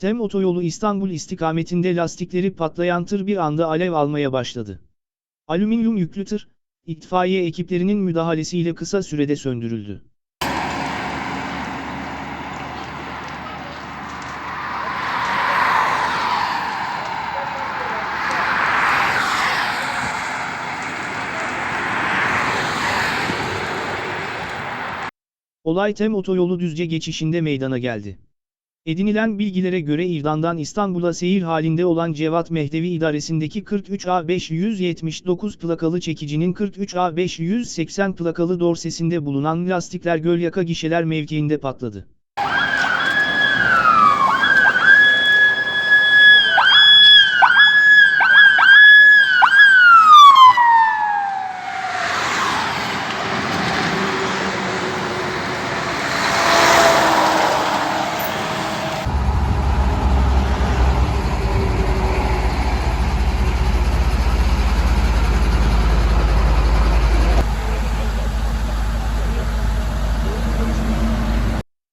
Tem otoyolu İstanbul istikametinde lastikleri patlayan tır bir anda alev almaya başladı. Alüminyum yüklü tır, itfaiye ekiplerinin müdahalesiyle kısa sürede söndürüldü. Olay Tem otoyolu Düzce geçişinde meydana geldi. Edinilen bilgilere göre İrdan'dan İstanbul'a seyir halinde olan Cevat Mehdevi idaresindeki 43A 579 plakalı çekicinin 43A 580 plakalı dorsesinde bulunan lastikler Gölyaka gişeler mevkiinde patladı.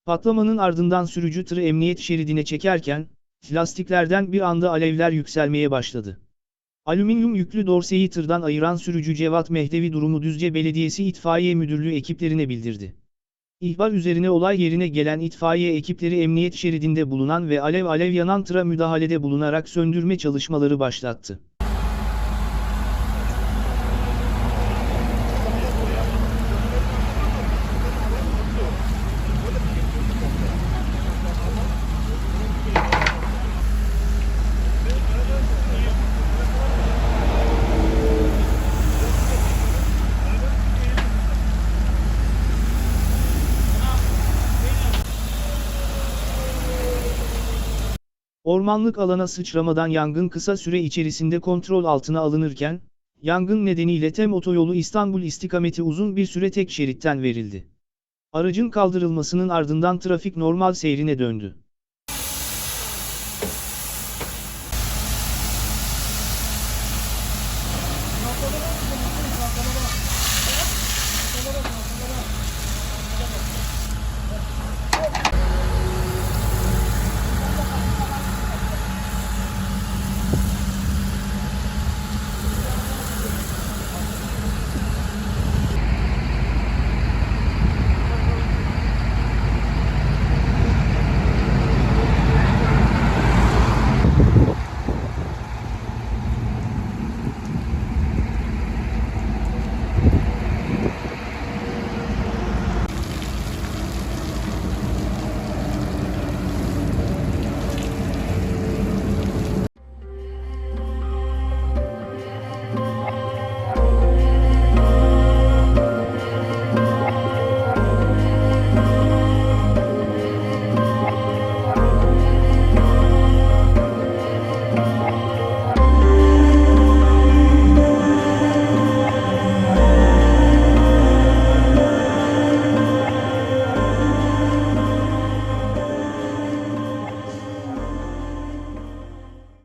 Patlamanın ardından sürücü tırı emniyet şeridine çekerken, lastiklerden bir anda alevler yükselmeye başladı. Alüminyum yüklü dorseyi tırdan ayıran sürücü Cevat Mehdevi durumu Düzce Belediyesi İtfaiye Müdürlüğü ekiplerine bildirdi. İhbar üzerine olay yerine gelen itfaiye ekipleri emniyet şeridinde bulunan ve alev alev yanan tıra müdahalede bulunarak söndürme çalışmaları başlattı. Ormanlık alana sıçramadan yangın kısa süre içerisinde kontrol altına alınırken, yangın nedeniyle TEM otoyolu İstanbul istikameti uzun bir süre tek şeritten verildi. Aracın kaldırılmasının ardından trafik normal seyrine döndü. Thank you.